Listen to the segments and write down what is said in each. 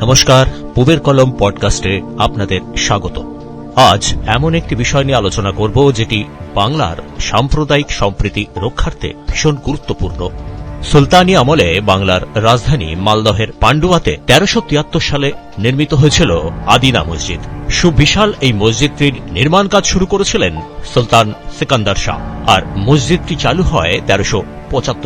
নমস্কার, পুবের কলম পডকাস্টে আপনাদের স্বাগত। আজ এমন একটি বিষয় নিয়ে আলোচনা করব যেটি বাংলার সাম্প্রদায়িক সম্প্রীতি রক্ষার্থে ভীষণ গুরুত্বপূর্ণ। সুলতানি আমলে বাংলার রাজধানী মালদহের পান্ডুয়াতে তেরোশো সালে নির্মিত হয়েছিল আদিনা মসজিদ। সুবিশাল এই মসজিদটির নির্মাণ কাজ শুরু করেছিলেন সুলতান সিকান্দার শাহ। আর মসজিদটি চালু হয় তেরোশো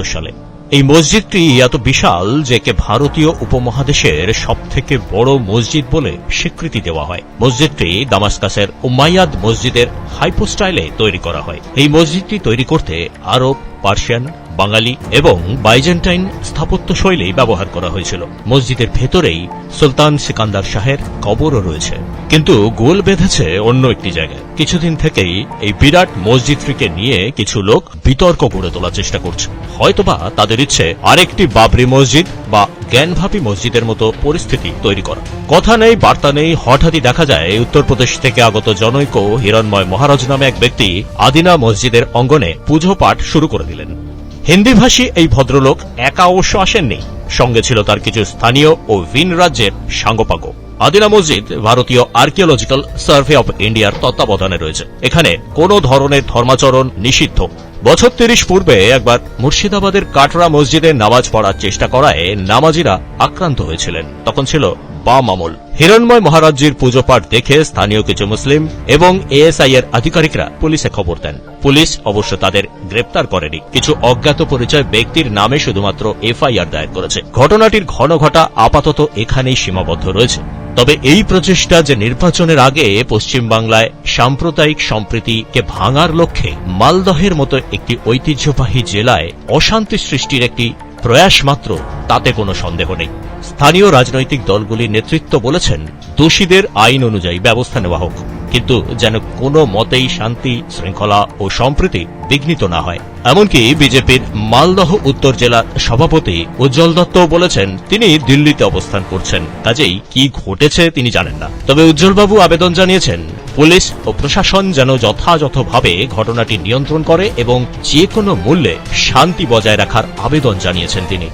সালে। এই মসজিদটি এত বিশাল যে একে ভারতীয় উপমহাদেশের সবথেকে বড় মসজিদ বলে স্বীকৃতি দেওয়া হয়। মসজিদটি দামাস্কাসের উমাইয়াদ মসজিদের হাইপোস্টাইলে তৈরি করা হয়। এই মসজিদটি তৈরি করতে আরব, পার্সিয়ান বাঙালি এবং বাইজেন্টাইন স্থাপত্য শৈলী ব্যবহার করা হয়েছিল। মসজিদের ভেতরেই সুলতান সিকান্দার শাহের কবরও রয়েছে। কিন্তু গোল বেঁধেছে অন্য একটি জায়গায়। কিছুদিন থেকেই এই বিরাট মসজিদটিকে নিয়ে কিছু লোক বিতর্ক গড়ে তোলার চেষ্টা করছে। হয়তোবা তাদের ইচ্ছে আরেকটি বাবরি মসজিদ বা জ্ঞানভাপী মসজিদের মতো পরিস্থিতি তৈরি করা। কথা নেই, বার্তা নেই, হঠাৎই দেখা যায় উত্তরপ্রদেশ থেকে আগত জনৈক হিরণময় মহারাজ নামে এক ব্যক্তি আদিনা মসজিদের অঙ্গনে পুজো পাঠ শুরু করে দিলেন। হিন্দিভাষী এই ভদ্রলোক একা অবশ্য আসেননি। সঙ্গে ছিল তার কিছু স্থানীয় ও ভিন রাজ্যের সাঙ্গপাঙ্গ। আদিনা মসজিদ ভারতীয় আর্কিওলজিক্যাল সার্ভে অব ইন্ডিয়ার তত্ত্বাবধানে রয়েছে। এখানে কোনো ধরনের ধর্মাচরণ নিষিদ্ধ। বছর তিরিশ পূর্বে একবার মুর্শিদাবাদের কাটরা মসজিদে নামাজ পড়ার চেষ্টা করায় নামাজিরা আক্রান্ত হয়েছিলেন। তখন ছিল বাম আমল হিরণময় মহারাজ্যের পুজো পাঠ দেখে স্থানীয় কিছু মুসলিম এবং এএসআই এর আধিকারিকরা পুলিশে খবর দেন। পুলিশ অবশ্য তাদের গ্রেপ্তার করেনি। কিছু অজ্ঞাত পরিচয় ব্যক্তির নামে শুধুমাত্র এফআইআর দায়ের করেছে। ঘটনাটির ঘন ঘটা আপাতত এখানেই সীমাবদ্ধ রয়েছে। তবে এই প্রচেষ্টা যে নির্বাচনের আগে পশ্চিমবাংলায় সাম্প্রদায়িক সম্প্রীতিকে ভাঙার লক্ষ্যে মালদহের মতো একটি ঐতিহ্যবাহী জেলায় অশান্তি সৃষ্টির একটি প্রয়াস মাত্র, তাতে কোনো সন্দেহ নেই। স্থানীয় রাজনৈতিক দলগুলির নেতৃত্ব বলেছেন, দোষীদের আইন অনুযায়ী ব্যবস্থা নেওয়া হোক। কিন্তু যেন কোনো মতেই শান্তি, শৃঙ্খলা ও সম্প্রীতি বিঘ্নিত না হয়। এমনকি বিজেপির মালদহ উত্তর জেলার সভাপতি উজ্জ্বল দত্ত বলেছেন, তিনি দিল্লিতে অবস্থান করছেন। কাজেই কি ঘটেছে তিনি জানেন না। তবে উজ্জ্বলবাবু আবেদন জানিয়েছেন পুলিশ ও প্রশাসন যেন যথাযথভাবে ঘটনাটি নিয়ন্ত্রণ করে এবং যে কোনো মূল্যে শান্তি বজায় রাখার আবেদন জানিয়েছেন তিনি।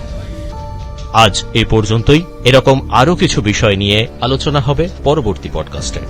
আজ এ পর্যন্তই। এরকম আরও কিছু বিষয় নিয়ে আলোচনা হবে পরবর্তী পডকাস্টে।